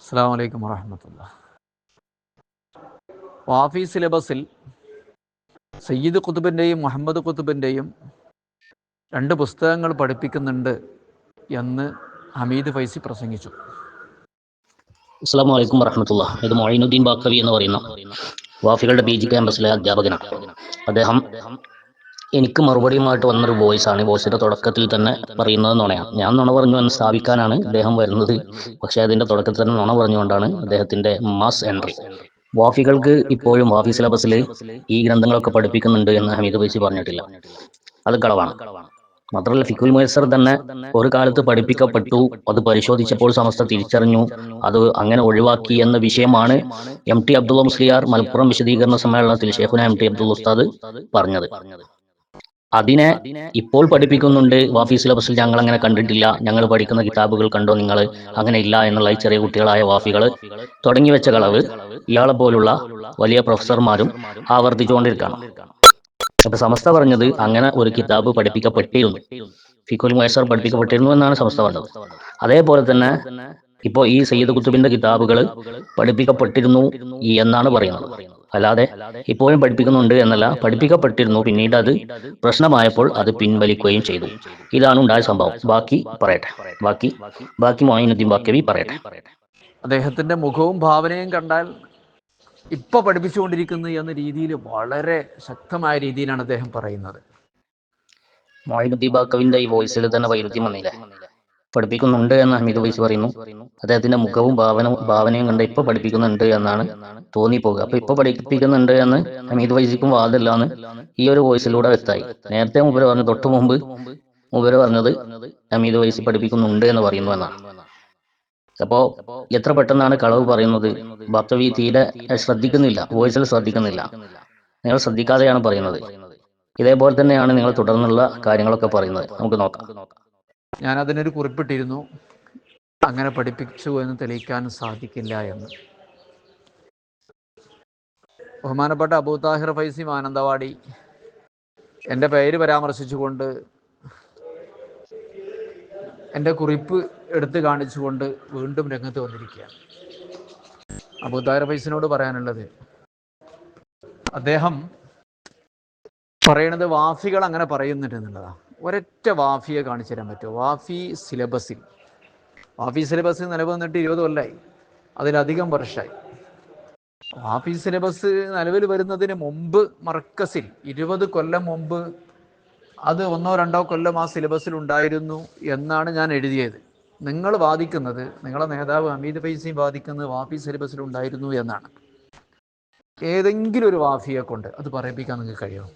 അസ്സാം വലൈക്കും വറഹമത്തുള്ള. വാഫി സിലബസിൽ സയ്യിദ് കുത്തുബിന്റെയും മുഹമ്മദ് കുത്തുബിന്റെയും രണ്ട് പുസ്തകങ്ങൾ പഠിപ്പിക്കുന്നുണ്ട് എന്ന് ഹമീദ് ഫൈസി പ്രസംഗിച്ചു. അസ്സാം വലൈക്കും ഇത് മൊയിനുദ്ദീൻ ബാക്കവി എന്ന് പറയുന്ന വാഫികളുടെ ബി ജി ക്യാമ്പസിലെ അധ്യാപകനാണ്. അദ്ദേഹം എനിക്ക് മറുപടിയുമായിട്ട് വന്നൊരു വോയിസ് ആണ് വോയിസിന്റെ തുടക്കത്തിൽ തന്നെ പറയുന്നത് നുണയാണ് ഞാൻ നുണ പറഞ്ഞു എന്ന് സ്ഥാപിക്കാനാണ് അദ്ദേഹം വരുന്നത്. പക്ഷേ അതിന്റെ തുടക്കത്തിൽ തന്നെ നുണ പറഞ്ഞുകൊണ്ടാണ് അദ്ദേഹത്തിന്റെ മാസ് എൻട്രി വാഫികൾക്ക് ഇപ്പോഴും വാഫി സിലബസിൽ ഈ ഗ്രന്ഥങ്ങളൊക്കെ പഠിപ്പിക്കുന്നുണ്ട് എന്ന് ഹമീദ് ബൈസി പറഞ്ഞിട്ടില്ല. അത് കളവാണ്. മാത്രമല്ല ഫിക്കുൽ മൈസർ തന്നെ ഒരു കാലത്ത് പഠിപ്പിക്കപ്പെട്ടു. അത് പരിശോധിച്ചപ്പോൾ സമസ്ത തിരിച്ചറിഞ്ഞു. അത് അങ്ങനെ ഒഴിവാക്കി എന്ന വിഷയമാണ് എം ടി അബ്ദുള്ള മുസ്ലിയാർ മലപ്പുറം വിശദീകരണ സമ്മേളനത്തിൽ ഷേഖുന എം ടി അബ്ദുൽ ഉസ്താദ് പറഞ്ഞത്. അതിനെ ഇപ്പോൾ പഠിപ്പിക്കുന്നുണ്ട്. വാഫി സിലബസിൽ ഞങ്ങൾ അങ്ങനെ കണ്ടിട്ടില്ല. ഞങ്ങൾ പഠിക്കുന്ന കിതാബുകൾ കണ്ടോ നിങ്ങൾ അങ്ങനെ ഇല്ല എന്നുള്ള ചെറിയ കുട്ടികളായ വാഫികൾ തുടങ്ങി വെച്ച കളവ് ഇയാളെ പോലുള്ള വലിയ പ്രൊഫസർമാരും ആവർത്തിച്ചുകൊണ്ടിരിക്കണം അപ്പൊ സമസ്ത പറഞ്ഞത് അങ്ങനെ ഒരു കിതാബ് പഠിപ്പിക്കപ്പെട്ടിരുന്നു. ഫിക്കുൽ മൈസർ പഠിപ്പിക്കപ്പെട്ടിരുന്നു എന്നാണ് സമസ്ത പറഞ്ഞത്. അതേപോലെ തന്നെ ഇപ്പോൾ ഈ സയ്യിദ് കുത്തുബിന്റെ കിതാബുകൾ പഠിപ്പിക്കപ്പെട്ടിരുന്നു എന്നാണ് പറയുന്നത്. അല്ലാതെ ഇപ്പോഴും പഠിപ്പിക്കുന്നുണ്ട് എന്നല്ല പഠിപ്പിക്കപ്പെട്ടിരുന്നു. പിന്നീട് അത് പ്രശ്നമായപ്പോൾ അത് പിൻവലിക്കുകയും ചെയ്തു. ഇതാണ് ഉണ്ടായ സംഭവം. ബാക്കി പറയട്ടെ. ബാക്കി ബാക്കി മൊയിനുദ്ദീൻ ബാക്കവി പറയട്ടെ. അദ്ദേഹത്തിന്റെ മുഖവും ഭാവനയും കണ്ടാൽ ഇപ്പൊ പഠിപ്പിച്ചുകൊണ്ടിരിക്കുന്നു എന്ന രീതിയിൽ വളരെ ശക്തമായ രീതിയിലാണ് അദ്ദേഹം പറയുന്നത്. മൊയിനുദ്ദീൻ ബാക്കവിന്റെ ഈ വോയിസിൽ തന്നെ വൈരുദ്ധ്യം വന്നില്ലേ? പഠിപ്പിക്കുന്നുണ്ട് എന്ന് ഹമീദ് വൈസ് പറയുന്നു. അദ്ദേഹത്തിന്റെ മുഖവും ഭാവന ഭാവനയും കണ്ട് ഇപ്പൊ പഠിപ്പിക്കുന്നുണ്ട് എന്നാണ് തോന്നിപ്പോകുക. അപ്പൊ ഇപ്പൊ പഠിപ്പിക്കുന്നുണ്ട് എന്ന് ഹമീദ് വൈസിക്കും വാദമില്ല എന്ന് ഈ ഒരു വോയിസിലൂടെ വ്യക്തമായി. നേരത്തെ മുമ്പ് പറഞ്ഞു തൊട്ടു മുമ്പ് മുമ്പ് പറഞ്ഞത് ഹമീദ് വൈസി പഠിപ്പിക്കുന്നുണ്ട് എന്ന് പറയുന്നു എന്നാണ്. അപ്പോ എത്ര പെട്ടെന്നാണ് കളവ് പറയുന്നത്? ഭക്തവി തീരെ ശ്രദ്ധിക്കുന്നില്ല. വോയിസിൽ ശ്രദ്ധിക്കുന്നില്ല. നിങ്ങൾ ശ്രദ്ധിക്കാതെയാണ് പറയുന്നത്. ഇതേപോലെ തന്നെയാണ് നിങ്ങൾ തുടർന്നുള്ള കാര്യങ്ങളൊക്കെ പറയുന്നത്. നമുക്ക് നോക്കാം. ഞാൻ അതിനൊരു കുറിപ്പിട്ടിരുന്നു. അങ്ങനെ പഠിപ്പിച്ചു എന്ന് തെളിയിക്കാൻ സാധിക്കില്ല എന്ന്. ബഹുമാനപ്പെട്ട അബൂ താഹിർ ഫൈസി മാനന്തവാടി. എന്റെ പേര് പരാമർശിച്ചുകൊണ്ട് എന്റെ കുറിപ്പ് എടുത്തു കാണിച്ചുകൊണ്ട് വീണ്ടും രംഗത്ത് വന്നിരിക്കുകയാണ്. അബൂ താഹിർ ഫൈസിനോട് പറയാനുള്ളത് അദ്ദേഹം പറയുന്നത് വാഫികൾ അങ്ങനെ പറയുന്നുണ്ട് എന്നുള്ളതാണ്. ഒരൊറ്റ വാഫിയെ കാണിച്ചു തരാൻ പറ്റുമോ? വാഫി സിലബസിൽ. വാഫി സിലബസിൽ നിലവിൽ ഇരുപത് കൊല്ലായി. അതിലധികം വർഷമായി. വാഫി സിലബസ് നിലവിൽ വരുന്നതിന് മുമ്പ് മർക്കസിൽ ഇരുപത് കൊല്ലം മുമ്പ് അത് ഒന്നോ രണ്ടോ കൊല്ലം ആ സിലബസിൽ ഉണ്ടായിരുന്നു എന്നാണ് ഞാൻ എഴുതിയത്. നിങ്ങൾ വാദിക്കുന്നത് നിങ്ങളെ നേതാവ് അമീദ് ഫൈസിയും വാദിക്കുന്നത് വാഫി സിലബസിൽ ഉണ്ടായിരുന്നു എന്നാണ്. ഏതെങ്കിലും ഒരു വാഫിയെ കൊണ്ട് അത് പറയിപ്പിക്കാൻ നിങ്ങൾക്ക് കഴിയുമോ?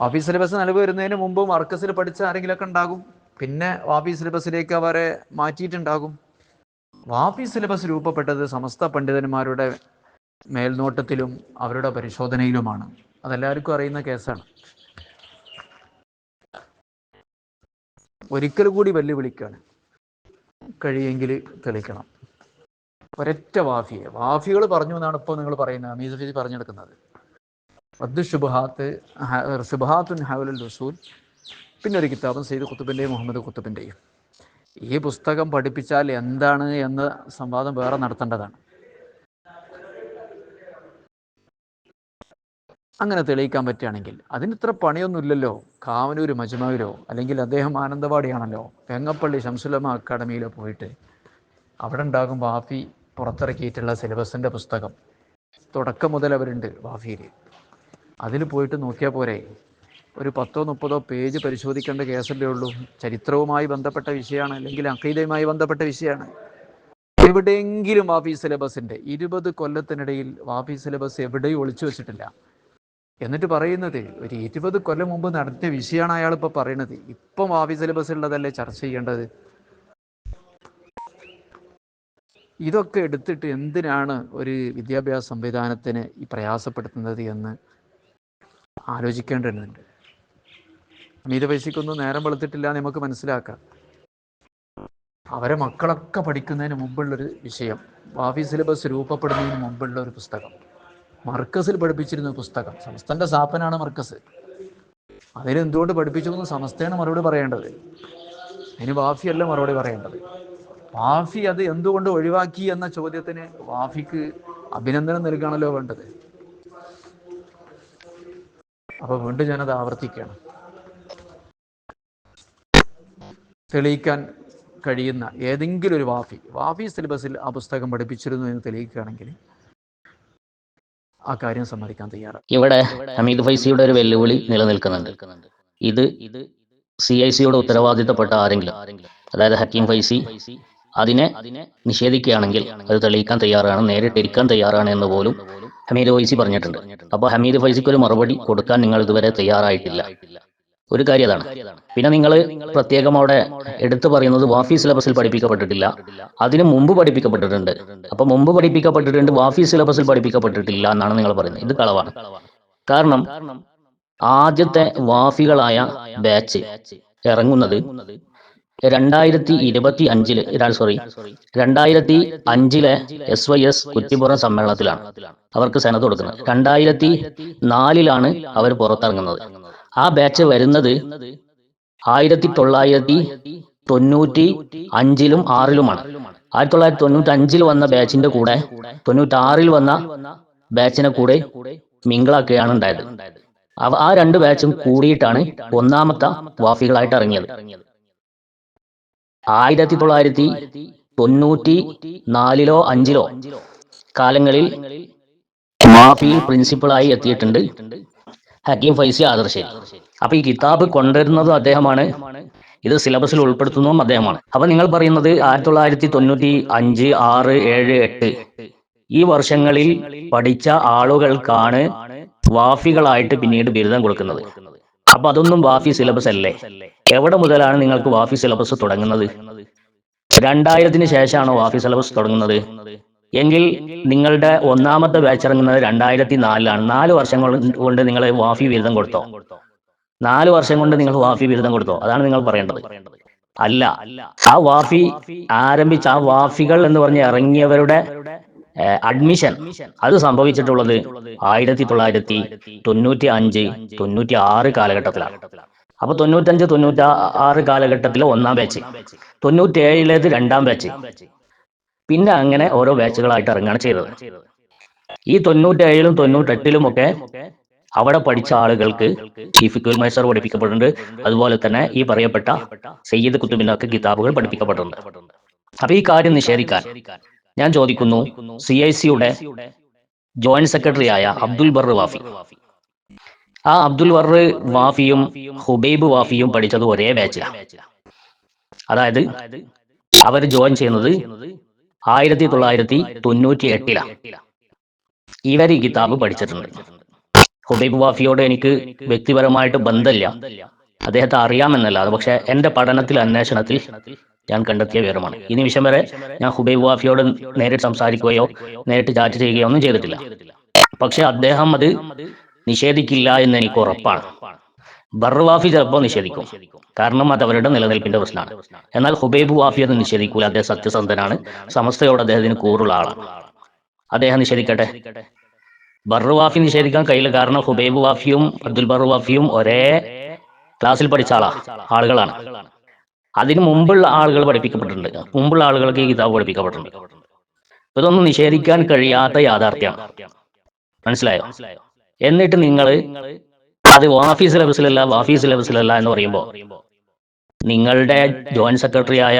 വാഫി സിലബസ് നിലവ് വരുന്നതിന് മുമ്പ് മർക്കസിൽ പഠിച്ച ആരെങ്കിലുമൊക്കെ ഉണ്ടാകും. പിന്നെ വാഫി സിലബസിലേക്ക് അവരെ മാറ്റിയിട്ടുണ്ടാകും. വാഫി സിലബസ് രൂപപ്പെട്ടത് സമസ്ത പണ്ഡിതന്മാരുടെ മേൽനോട്ടത്തിലും അവരുടെ പരിശോധനയിലുമാണ്. അതെല്ലാവർക്കും അറിയുന്ന കേസാണ്. ഒരിക്കൽ കൂടി വെല്ലുവിളിക്കാണ് കഴിയെങ്കിൽ തെളിക്കണം ഒരൊറ്റ വാഫിയെ. വാഫികൾ പറഞ്ഞു എന്നാണ് ഇപ്പോൾ നിങ്ങൾ പറയുന്നത്. അമീസ് ഫീസ് പറഞ്ഞെടുക്കുന്നത്. അബ്ദു ഷുബാത്ത് റസൂൽ. പിന്നെ ഒരു കിതാബും സെയ്ദ് കുത്തുബിന്റെയും മുഹമ്മദ് കുത്തുബിന്റെയും ഈ പുസ്തകം പഠിപ്പിച്ചാൽ എന്താണ് എന്ന സംവാദം വേറെ നടത്തേണ്ടതാണ്. അങ്ങനെ തെളിയിക്കാൻ പറ്റുകയാണെങ്കിൽ അതിന് ഇത്ര പണിയൊന്നുമില്ലല്ലോ. കാവനൂർ മജ്മാവിലോ അല്ലെങ്കിൽ അദ്ദേഹം ആനന്ദവാടിയാണല്ലോ. വെങ്ങപ്പള്ളി ശംസുലമ അക്കാഡമിയിലോ പോയിട്ട് അവിടെ ഉണ്ടാകും വാഫി പുറത്തിറക്കിയിട്ടുള്ള സിലബസിന്റെ പുസ്തകം. തുടക്കം മുതൽ അവരുണ്ട് വാഫിയിൽ. അതിൽ പോയിട്ട് നോക്കിയാൽ പോരെ ഒരു പത്തോ മുപ്പതോ പേജ് പരിശോധിക്കേണ്ട കേസല്ലേ ഉള്ളൂ. ചരിത്രവുമായി ബന്ധപ്പെട്ട വിഷയമാണ് അല്ലെങ്കിൽ അക്കീതയുമായി ബന്ധപ്പെട്ട വിഷയമാണ്. എവിടെയെങ്കിലും വാഫി സിലബസിന്റെ ഇരുപത് കൊല്ലത്തിനിടയിൽ വാഫി സിലബസ് എവിടെയും ഒളിച്ചു വെച്ചിട്ടില്ല. എന്നിട്ട് പറയുന്നത് ഒരു ഇരുപത് കൊല്ലം മുമ്പ് നടത്തിയ വിഷയമാണ് അയാൾ ഇപ്പോൾ പറയുന്നത് ഇപ്പം വാഫി സിലബസ് ഉള്ളതല്ലേ ചർച്ച ചെയ്യേണ്ടത്? ഇതൊക്കെ എടുത്തിട്ട് എന്തിനാണ് ഒരു വിദ്യാഭ്യാസ സംവിധാനത്തിന് ഈ പ്രയാസപ്പെടുത്തുന്നത് എന്ന് ആലോചിക്കേണ്ടതുണ്ട്. അമീത പൈസക്കൊന്നും നേരം വെളുത്തിട്ടില്ല നമുക്ക് മനസ്സിലാക്കാം. അവരെ മക്കളൊക്കെ പഠിക്കുന്നതിന് മുമ്പുള്ളൊരു വിഷയം ഭാവി സിലബസ് രൂപപ്പെടുന്നതിന് മുമ്പുള്ള ഒരു പുസ്തകം. മർക്കസിൽ പഠിപ്പിച്ചിരുന്ന പുസ്തകം. സമസ്തന്റെ സാപ്പനാണ് മർക്കസ്. അതിനെന്തുകൊണ്ട് പഠിപ്പിച്ചു എന്ന് സമസ്തയാണ് മറുപടി പറയേണ്ടത്. അതിന് വാഫിയല്ല മറുപടി പറയേണ്ടത്. വാഫി അത് എന്തുകൊണ്ട് ഒഴിവാക്കി എന്ന ചോദ്യത്തിന് വാഫിക്ക് അഭിനന്ദനം നൽകുകയാണല്ലോ വേണ്ടത്. അപ്പൊ വീണ്ടും ഞാനത് ആവർത്തിക്കുകയാണ്. തെളിയിക്കാൻ കഴിയുന്ന ഏതെങ്കിലും ഒരു വാഫി. വാഫി സിലബസിൽ ആ പുസ്തകം പഠിപ്പിച്ചിരുന്നു എന്ന് തെളിയിക്കുകയാണെങ്കിൽ ആ കാര്യം സമ്മതിക്കാൻ തയ്യാറാണ്. ഇവിടെ ഹമീദ് ഫൈസിയുടെ ഒരു വെല്ലുവിളി നിലനിൽക്കുന്നുണ്ട്. ഇത് ഇത് സി ഐ സിയുടെ ഉത്തരവാദിത്തപ്പെട്ട ആരെങ്കിലും അതായത് ഹക്കീം ഫൈസി അതിനെ നിഷേധിക്കുകയാണെങ്കിൽ അത് തെളിയിക്കാൻ തയ്യാറാണ് നേരിട്ടിരിക്കാൻ തയ്യാറാണ് എന്ന് പോലും ഹമീദ് ഫൈസി പറഞ്ഞിട്ടുണ്ട്. അപ്പോൾ ഹമീദ് ഫൈസിക്ക് ഒരു മറുപടി കൊടുക്കാൻ നിങ്ങൾ ഇതുവരെ തയ്യാറായിട്ടില്ല. ഒരു കാര്യം അതാണ്. പിന്നെ നിങ്ങൾ പ്രത്യേകം അവിടെ എടുത്തു പറയുന്നത് വാഫി സിലബസിൽ പഠിപ്പിക്കപ്പെട്ടിട്ടില്ല. അതിന് മുമ്പ് പഠിപ്പിക്കപ്പെട്ടിട്ടുണ്ട്. അപ്പൊ മുമ്പ് പഠിപ്പിക്കപ്പെട്ടിട്ടുണ്ട് വാഫി സിലബസിൽ പഠിപ്പിക്കപ്പെട്ടിട്ടില്ല എന്നാണ് നിങ്ങൾ പറയുന്നത്. ഇത് കളവാണ്. കാരണം ആദ്യത്തെ വാഫികളായ ബാച്ച് ഇറങ്ങുന്നത് രണ്ടായിരത്തി ഇരുപത്തി അഞ്ചിൽ സോറി രണ്ടായിരത്തി അഞ്ചിലെ എസ് വൈ എസ് കുറ്റിപ്പുറം സമ്മേളനത്തിലാണ് അവർക്ക് സെനത്ത് കൊടുക്കുന്നത്. രണ്ടായിരത്തി നാലിലാണ് അവർ പുറത്തിറങ്ങുന്നത്. ആ ബാച്ച് വരുന്നത് ആയിരത്തി തൊള്ളായിരത്തി തൊണ്ണൂറ്റി അഞ്ചിലും ആറിലുമാണ്. ആയിരത്തി തൊള്ളായിരത്തി തൊണ്ണൂറ്റി അഞ്ചിൽ വന്ന ബാച്ചിന്റെ കൂടെ തൊണ്ണൂറ്റി ആറിൽ വന്ന ബാച്ചിനെ കൂടെ മിങ്കിളാക്കുകയാണ് ഉണ്ടായത്. ആ രണ്ട് ബാച്ചും കൂടിയിട്ടാണ് ഒന്നാമത്തെ വാഫികളായിട്ട് ഇറങ്ങിയത്. ആയിരത്തി തൊള്ളായിരത്തി തൊണ്ണൂറ്റി നാലിലോ അഞ്ചിലോ കാലങ്ങളിൽ മാഫിയിൽ പ്രിൻസിപ്പളായി എത്തിയിട്ടുണ്ട്. ഹക്കീം ഫൈസി ആദർശേരി അപ്പൊ ഈ കിതാബ് കൊണ്ടുവരുന്നതും അദ്ദേഹമാണ്. ഇത് സിലബസിൽ ഉൾപ്പെടുത്തുന്നതും അദ്ദേഹമാണ്. അപ്പൊ നിങ്ങൾ പറയുന്നത് ആയിരത്തി തൊള്ളായിരത്തി തൊണ്ണൂറ്റി അഞ്ച് ആറ് ഏഴ് എട്ട്. ഈ വർഷങ്ങളിൽ പഠിച്ച ആളുകൾക്കാണ് വാഫികളായിട്ട് പിന്നീട് ബിരുദം കൊടുക്കുന്നത്. അപ്പൊ അതൊന്നും വാഫി സിലബസ് അല്ലേ? എവിടെ മുതലാണ് നിങ്ങൾക്ക് വാഫി സിലബസ് തുടങ്ങുന്നത്? രണ്ടായിരത്തിന് ശേഷമാണോ വാഫി സിലബസ് തുടങ്ങുന്നത്? എങ്കിൽ നിങ്ങളുടെ ഒന്നാമത്തെ ബാച്ച് ഇറങ്ങുന്നത് രണ്ടായിരത്തി നാലിലാണ് നാല് വർഷം കൊണ്ട് നിങ്ങൾ വാഫി ബിരുദം കൊടുത്തോ? നാല് വർഷം കൊണ്ട് നിങ്ങൾ വാഫി ബിരുദം കൊടുത്തോ? അതാണ് നിങ്ങൾ പറയേണ്ടത്. അല്ല ആ വാഫി ആരംഭിച്ച ആ വാഫികൾ എന്ന് പറഞ്ഞ് ഇറങ്ങിയവരുടെ അഡ്മിഷൻ അത് സംഭവിച്ചിട്ടുള്ളത് ആയിരത്തി തൊള്ളായിരത്തി തൊണ്ണൂറ്റി അഞ്ച് തൊണ്ണൂറ്റി ആറ് കാലഘട്ടത്തിലാണ്. അപ്പൊ തൊണ്ണൂറ്റഞ്ച് തൊണ്ണൂറ്റി ആറ് കാലഘട്ടത്തിലെ ഒന്നാം ബാച്ച് തൊണ്ണൂറ്റി ഏഴിലേത് രണ്ടാം ബാച്ച് പിന്നെ അങ്ങനെ ഓരോ ബാച്ചുകളായിട്ട് ഇറങ്ങുകയാണ് ചെയ്തത്. ഈ തൊണ്ണൂറ്റേഴിലും തൊണ്ണൂറ്റെട്ടിലും ഒക്കെ അവിടെ പഠിച്ച ആളുകൾക്ക് ഈ ഫിക്കുൽ മൈസർ അതുപോലെ തന്നെ ഈ പറയപ്പെട്ട സയ്യിദ് കുത്തുബിനൊക്കെ കിതാബുകൾ പഠിപ്പിക്കപ്പെട്ടിട്ടുണ്ട്. അപ്പൊ ഈ കാര്യം നിഷേധിക്കാൻ ഞാൻ ചോദിക്കുന്നു സി ഐ സിയുടെ ജോയിന്റ് സെക്രട്ടറി ആയ അബ്ദുൽ ബർ വാഫി. ആ അബ്ദുൽ ബർ വാഫിയും ഹുബൈബ് വാഫിയും പഠിച്ചത് ഒരേ ബാച്ചിലാണ് അതായത് അവർ ജോയിൻ ചെയ്യുന്നത് ആയിരത്തി തൊള്ളായിരത്തി തൊണ്ണൂറ്റി എട്ടിലാണ് ഇവർ ഈ കിതാബ് പഠിച്ചിട്ടുണ്ട്. ഹുബൈബ് വാഫിയോട് എനിക്ക് വ്യക്തിപരമായിട്ട് ബന്ധമില്ല. അദ്ദേഹത്തെ അറിയാമെന്നല്ലാതെ പക്ഷെ എന്റെ പഠനത്തിൽ അന്വേഷണത്തിൽ ഞാൻ കണ്ടെത്തിയ വിവരമാണ്. ഈ നിമിഷം വരെ ഞാൻ ഹുബൈബ് വാഫിയോട് നേരിട്ട് സംസാരിക്കുകയോ നേരിട്ട് ചാറ്റ് ചെയ്യുകയോ ഒന്നും ചെയ്തിട്ടില്ല. പക്ഷെ അദ്ദേഹം അത് നിഷേധിക്കില്ല എന്ന് എനിക്ക് ഉറപ്പാണ്. ബർവാഫി ചിലപ്പോൾ നിഷേധിക്കും. കാരണം അത് അവരുടെ നിലനിൽപ്പിന്റെ പ്രശ്നമാണ്. എന്നാൽ ഹുബൈബ് വാഫി അത് നിഷേധിക്കൂല. അദ്ദേഹം സത്യസന്ധനാണ്. സമസ്തയോട് അദ്ദേഹത്തിന് കൂറുള്ള ആളാണ്. അദ്ദേഹം നിഷേധിക്കട്ടെ? ബർവാഫി നിഷേധിക്കാൻ കഴിയില്ല. കാരണം ഹുബൈബ് വാഫിയും അബ്ദുൽ ബർവാഫിയും ഒരേ ക്ലാസ്സിൽ പഠിച്ച ആളാ. ആളുകളാണ്. അതിന് മുമ്പുള്ള ആളുകൾ പഠിപ്പിക്കപ്പെട്ടിട്ടുണ്ട്. മുമ്പുള്ള ആളുകൾക്ക് ഈ കിതാബ് പഠിപ്പിക്കപ്പെട്ടിട്ടുണ്ട്. ഇതൊന്നും നിഷേധിക്കാൻ കഴിയാത്ത യാഥാർത്ഥ്യമാണ്. മനസ്സിലായോ? എന്നിട്ട് നിങ്ങൾ അത് ഓഫീസ് ലെവൽസിലല്ല ഓഫീസ് ലെവൽസിലല്ല എന്ന് പറയുമ്പോൾ നിങ്ങളുടെ ജോയിന്റ് സെക്രട്ടറി ആയ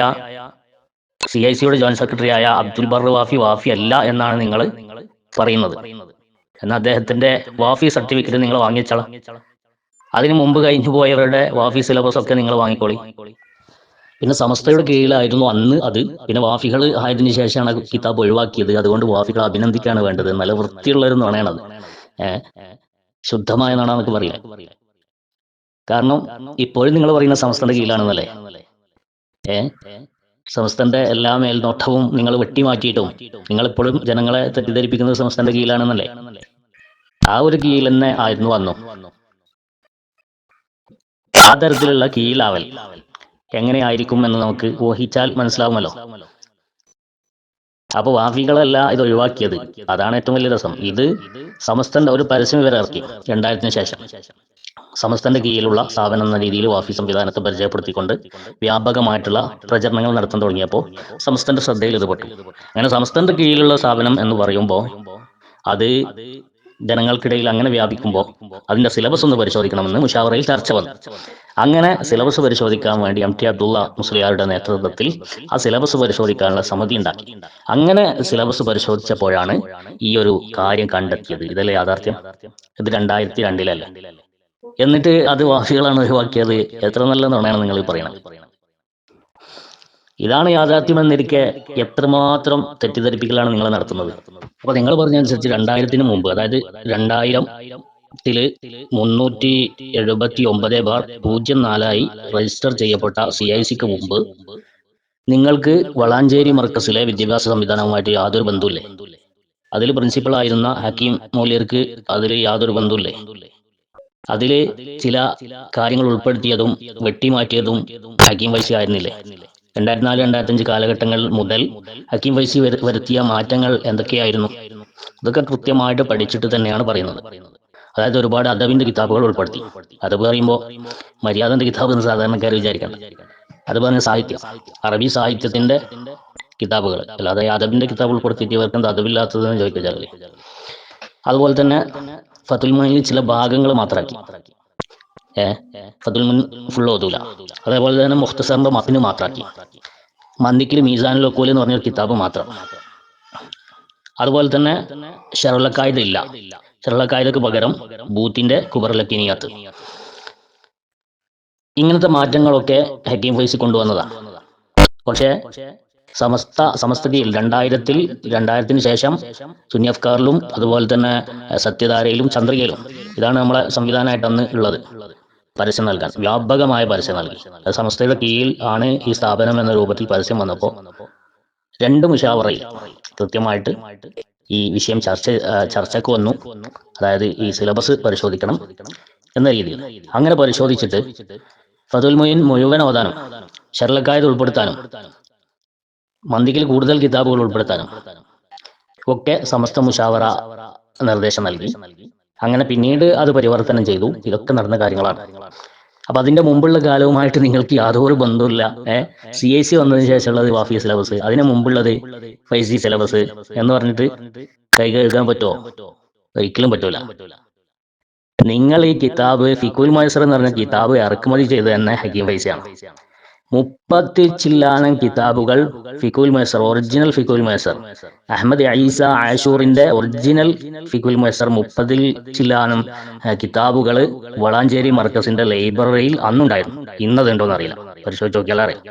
സി ഐ സിയുടെ ജോയിന്റ് സെക്രട്ടറി ആയ അബ്ദുൽ ബർ വാഫി വാഫി അല്ല എന്നാണ് നിങ്ങൾ പറയുന്നത്. എന്നാൽ അദ്ദേഹത്തിന്റെ വാഫി സർട്ടിഫിക്കറ്റ് നിങ്ങൾ വാങ്ങിച്ചോളാം. അതിനു മുമ്പ് കഴിഞ്ഞു പോയവരുടെ വാഫി സിലബസ് ഒക്കെ നിങ്ങൾ വാങ്ങിക്കോളി. പിന്നെ സമസ്തയുടെ കീഴിലായിരുന്നു അന്ന് അത്. പിന്നെ വാഫികൾ ആയതിനു ശേഷമാണ് കിതാബ് ഒഴിവാക്കിയത്. അതുകൊണ്ട് വാഫികൾ അഭിനന്ദിക്കാണ് വേണ്ടത്. നല്ല വൃത്തിയുള്ളവരെന്ന് പറയണത്. ശുദ്ധമായ നുണ എന്നൊക്കെ പറയാം കാരണം ഇപ്പോഴും നിങ്ങൾ പറയുന്ന സമസ്തന്റെ കീഴിലാണെന്നല്ലേ? ഏ? സംസ്ഥാനത്തെ എല്ലാ മേൽനോട്ടവും നിങ്ങൾ വെട്ടിമാറ്റിയിട്ടും നിങ്ങൾ ഇപ്പോഴും ജനങ്ങളെ തെറ്റിദ്ധരിപ്പിക്കുന്നത് സമസ്തന്റെ കീഴിലാണെന്നല്ലേ? ആ ഒരു കീഴിൽ തന്നെ ആയിരുന്നു വന്നു. ആ തരത്തിലുള്ള കീഴിലാവൽ. എങ്ങനെയായിരിക്കും എന്ന് നമുക്ക് ഊഹിച്ചാൽ മനസ്സിലാവുമല്ലോ. അപ്പോൾ വാഫികളല്ല ഇത് ഒഴിവാക്കിയത്. അതാണ് ഏറ്റവും വലിയ രസം. ഇത് സമസ്തന്റെ ഒരു പരസ്യം ഇവരെ ഇറക്കി രണ്ടായിരത്തിന് ശേഷം. സമസ്തന്റെ കീഴിലുള്ള സ്ഥാപനം എന്ന രീതിയിൽ വാഫി സംവിധാനത്തെ പരിചയപ്പെടുത്തിക്കൊണ്ട് വ്യാപകമായിട്ടുള്ള പ്രചരണങ്ങൾ നടത്താൻ തുടങ്ങിയപ്പോൾ സമസ്തന്റെ ശ്രദ്ധയിൽ ഇത് പെട്ടു അങ്ങനെ സമസ്തന്റെ കീഴിലുള്ള സ്ഥാപനം എന്ന് പറയുമ്പോൾ അത് ജനങ്ങൾക്കിടയിൽ അങ്ങനെ വ്യാപിക്കുമ്പോൾ അതിന്റെ സിലബസ് ഒന്ന് പരിശോധിക്കണമെന്ന് മുഷാവറയിൽ ചർച്ച വന്നു. അങ്ങനെ സിലബസ് പരിശോധിക്കാൻ വേണ്ടി എം ടി അബ്ദുള്ള മുസ്ലിയാരുടെ നേതൃത്വത്തിൽ ആ സിലബസ് പരിശോധിക്കാനുള്ള സമിതി ഉണ്ടാക്കി. അങ്ങനെ സിലബസ് പരിശോധിച്ചപ്പോഴാണ് ഈ ഒരു കാര്യം കണ്ടെത്തിയത്. ഇതല്ലേ യാഥാർത്ഥ്യം? ഇത് രണ്ടായിരത്തി രണ്ടിലല്ലേ എന്നിട്ട് അത് വാസികളാണ് ഒഴിവാക്കിയത്. എത്ര നല്ല നുണയാണ് നിങ്ങൾ പറയണം ഇതാണ് യാഥാർത്ഥ്യം എന്നിരിക്കെ എത്രമാത്രം തെറ്റിദ്ധരിപ്പിക്കലാണ് നിങ്ങൾ നടത്തുന്നത്. അപ്പൊ നിങ്ങൾ പറഞ്ഞനുസരിച്ച് രണ്ടായിരത്തിന് മുമ്പ് അതായത് രണ്ടായിരം ത്തിൽ മുന്നൂറ്റി എഴുപത്തി ഒമ്പത് ബാർ പൂജ്യം നാലായി രജിസ്റ്റർ ചെയ്യപ്പെട്ട സി ഐ സിക്ക് മുമ്പ് നിങ്ങൾക്ക് വളാഞ്ചേരി മർക്കസിലെ വിദ്യാഭ്യാസ സംവിധാനവുമായിട്ട് യാതൊരു ബന്ധവുമില്ലേ? അതിൽ പ്രിൻസിപ്പൾ ആയിരുന്ന ഹക്കീം മൗലിയർക്ക് അതിൽ യാതൊരു ബന്ധവുമില്ലേ? അതിൽ ചില കാര്യങ്ങൾ ഉൾപ്പെടുത്തിയതും വെട്ടിമാറ്റിയതും ഹക്കീം വൈസി ആയിരുന്നില്ലേ? രണ്ടായിരത്തി നാല് രണ്ടായിരത്തി അഞ്ച് കാലഘട്ടങ്ങൾ മുതൽ ഹക്കീം വൈസി വരു- വരുത്തിയ മാറ്റങ്ങൾ എന്തൊക്കെയായിരുന്നു? ഇതൊക്കെ കൃത്യമായിട്ട് പഠിച്ചിട്ട് തന്നെയാണ് പറയുന്നത്. അതായത് ഒരുപാട് അദബിന്റെ കിതാബുകൾ ഉൾപ്പെടുത്തി. അത് പറയുമ്പോൾ മര്യാദന്റെ കിതാബ് എന്ന് സാധാരണക്കാർ വിചാരിക്കണം. അത് പറഞ്ഞ സാഹിത്യം. അറബി സാഹിത്യത്തിന്റെ കിതാബുകൾ. അല്ലാതെ അദബിന്റെ കിതാബ് ഉൾപ്പെടുത്തിയിട്ട് ഇവർക്ക് എന്താ അദബില്ലാത്തതെന്ന് ചോദിക്കുക അതുപോലെ തന്നെ ഫതുൽമനിൽ ചില ഭാഗങ്ങൾ മാത്രമാക്കി. ഏ? ഫതുൽമൻ ഫുൾ ഓതൂല അതേപോലെ തന്നെ മുഖ്തസറിന്റെ മപ്പിന് മാത്രമാക്കി. മന്ദിക്കിൽ മീസാനിൽ ഒക്കോലി എന്ന് പറഞ്ഞൊരു കിതാബ് മാത്രം. അതുപോലെ തന്നെ ഷെറലക്കായത് ഇല്ല ഷെറലക്കായതക്ക് പകരം ബൂത്തിന്റെ കുബർലക്കിനിയത്ത് ഇങ്ങനത്തെ മാറ്റങ്ങളൊക്കെ ഹക്കീം ഫൈസി കൊണ്ടുവന്നതാണ് പക്ഷേ സമസ്ത സമസ്തയിൽ രണ്ടായിരത്തിൽ രണ്ടായിരത്തിന് ശേഷം സുന്നി അഫ്കാറിലും അതുപോലെ തന്നെ സത്യധാരയിലും ചന്ദ്രികയിലും ഇതാണ് നമ്മളെ സംവിധാനമായിട്ട് അന്ന് ഉള്ളത്. പരസ്യം നൽകാൻ. വ്യാപകമായ പരസ്യം നൽകി. അത് സമസ്തയുടെ കീഴിൽ ആണ് ഈ സ്ഥാപനം എന്ന രൂപത്തിൽ പരസ്യം വന്നപ്പോൾ രണ്ട് മുഷാവറയിൽ കൃത്യമായിട്ട് ഈ വിഷയം ചർച്ച ചർച്ചയ്ക്ക് വന്നു. അതായത് ഈ സിലബസ് പരിശോധിക്കണം എന്ന രീതിയിൽ. അങ്ങനെ പരിശോധിച്ചിട്ട് ഫതുൽ മൊയിൻ മുഴുവൻ ഓതാനും ഷെർലക്കായത് ഉൾപ്പെടുത്താനും മന്ദിക്കിൽ കൂടുതൽ കിതാബുകൾ ഉൾപ്പെടുത്താനും ഒക്കെ സമസ്ത മുഷാവറ നിർദ്ദേശം നൽകി. അങ്ങനെ പിന്നീട് അത് പരിവർത്തനം ചെയ്തു. ഇതൊക്കെ നടന്ന കാര്യങ്ങളാണ്. അപ്പൊ അതിന്റെ മുമ്പുള്ള കാലവുമായിട്ട് നിങ്ങൾക്ക് യാതൊരു ബന്ധമില്ല ഏഹ് സി ഐ സി വന്നതിന് ശേഷമുള്ളത് വാഫി സിലബസ്. അതിന് മുമ്പുള്ളത് ഫൈവ് ഫൈസി സിലബസ് എന്ന് പറഞ്ഞിട്ട് കൈ കഴുകാൻ പറ്റുമോ? ഒരിക്കലും പറ്റൂല. നിങ്ങൾ ഈ കിതാബ് ഫിക്കുൽ മൈസർ എന്ന് പറഞ്ഞ കിതാബ് ഇറക്കുമതി ചെയ്ത് തന്നെ ഹക്കീം ഫൈസിയാണ്. മുപ്പത്തി ചില്ലാനം കിതാബുകൾ ഫിഖുൽ മൈസർ ഒറിജിനൽ ഫിഖുൽ മൈസർ. അഹമ്മദ് ഐസ ആഷൂറിന്റെ ഒറിജിനൽ ഫിഖുൽ മൈസർ മുപ്പതിൽ ചില്ലാനം കിതാബുകൾ വളാഞ്ചേരി മർക്കസിന്റെ ലൈബ്രറിയിൽ അന്നുണ്ടായിരുന്നു. ഇന്നതുണ്ടോന്ന് അറിയില്ല പരിശോധിച്ച് നോക്കിയാൽ അറിയാം.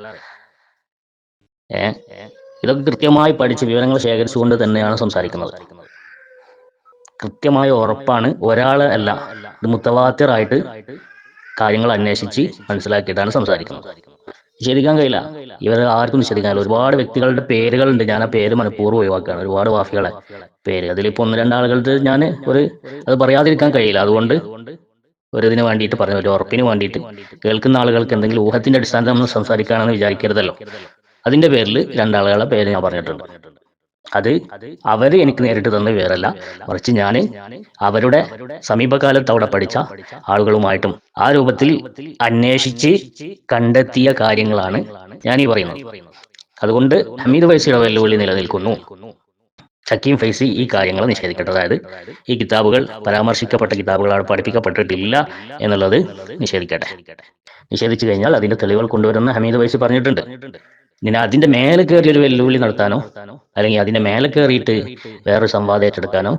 ഇതൊക്കെ കൃത്യമായി പഠിച്ച് വിവരങ്ങൾ ശേഖരിച്ചുകൊണ്ട് തന്നെയാണ് സംസാരിക്കുന്നത്. കൃത്യമായ ഉറപ്പാണ് ഒരാൾ അല്ല ഇത് മുത്തവാത്തിറായിട്ട് കാര്യങ്ങൾ അന്വേഷിച്ച് മനസ്സിലാക്കിയിട്ടാണ് സംസാരിക്കുന്നത്. നിഷേധിക്കാൻ കഴിയില്ല. ഇവർ ആർക്കും നിഷേധിക്കാൻ ഒരുപാട് വ്യക്തികളുടെ പേരുകളുണ്ട്. ഞാൻ ആ പേര് മനഃപൂർവം ഒഴിവാക്കുകയാണ്. ഒരുപാട് വാഫികളെ പേര്. അതിലിപ്പോ ഒന്ന് രണ്ടാളുകളുടെ ഞാൻ ഒരു അത് പറയാതിരിക്കാൻ കഴിയില്ല. അതുകൊണ്ട് ഒരു ഇതിന് വേണ്ടിയിട്ട് പറഞ്ഞു. ഒരു ഉറപ്പിന് വേണ്ടിയിട്ട്. കേൾക്കുന്ന ആളുകൾക്ക് എന്തെങ്കിലും ഊഹത്തിന്റെ അടിസ്ഥാനത്തിൽ നമ്മൾ സംസാരിക്കുകയാണെന്ന് വിചാരിക്കരുതല്ലോ. അതിന്റെ പേരിൽ രണ്ടാളുകളുടെ പേര് ഞാൻ പറഞ്ഞിട്ടുണ്ട്. അത് അവർ എനിക്ക് നേരിട്ട് തന്ന വേറല്ല മറിച്ച് ഞാൻ അവരുടെ സമീപകാലത്ത് അവിടെ പഠിച്ച ആളുകളുമായിട്ടും ആ രൂപത്തിൽ അന്വേഷിച്ച് കണ്ടെത്തിയ കാര്യങ്ങളാണ് ഞാൻ ഈ പറയുന്നത്. അതുകൊണ്ട് ഹമീദ് ഫൈസിയുടെ വെല്ലുവിളി നിലനിൽക്കുന്നു. ഷക്കീം ഫൈസി ഈ കാര്യങ്ങൾ നിഷേധിക്കട്ടെ. അതായത് ഈ കിതാബുകൾ പരാമർശിക്കപ്പെട്ട കിതാബുകളാണ് പഠിപ്പിക്കപ്പെട്ടിട്ടില്ല എന്നുള്ളത് നിഷേധിക്കട്ടെ. നിഷേധിച്ചു കഴിഞ്ഞാൽ അതിന്റെ തെളിവുകൾ കൊണ്ടുവരുന്ന ഹമീദ് ഫൈസി പറഞ്ഞിട്ടുണ്ട്. ഇനി അതിന്റെ മേലെ കയറി ഒരു വെല്ലുവിളി നടത്താനോ? അല്ലെങ്കിൽ അതിന്റെ മേലെ കയറിയിട്ട് വേറൊരു സംവാദം ഏറ്റെടുക്കാനോ?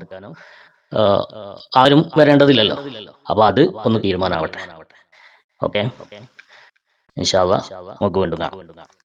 ആരും വരേണ്ടതില്ലല്ലോ. അപ്പൊ അത് ഒന്ന് തീരുമാനമാവട്ടെ ഓക്കെ? ഇൻഷാല്ല നമുക്ക് വീണ്ടും കാണാം.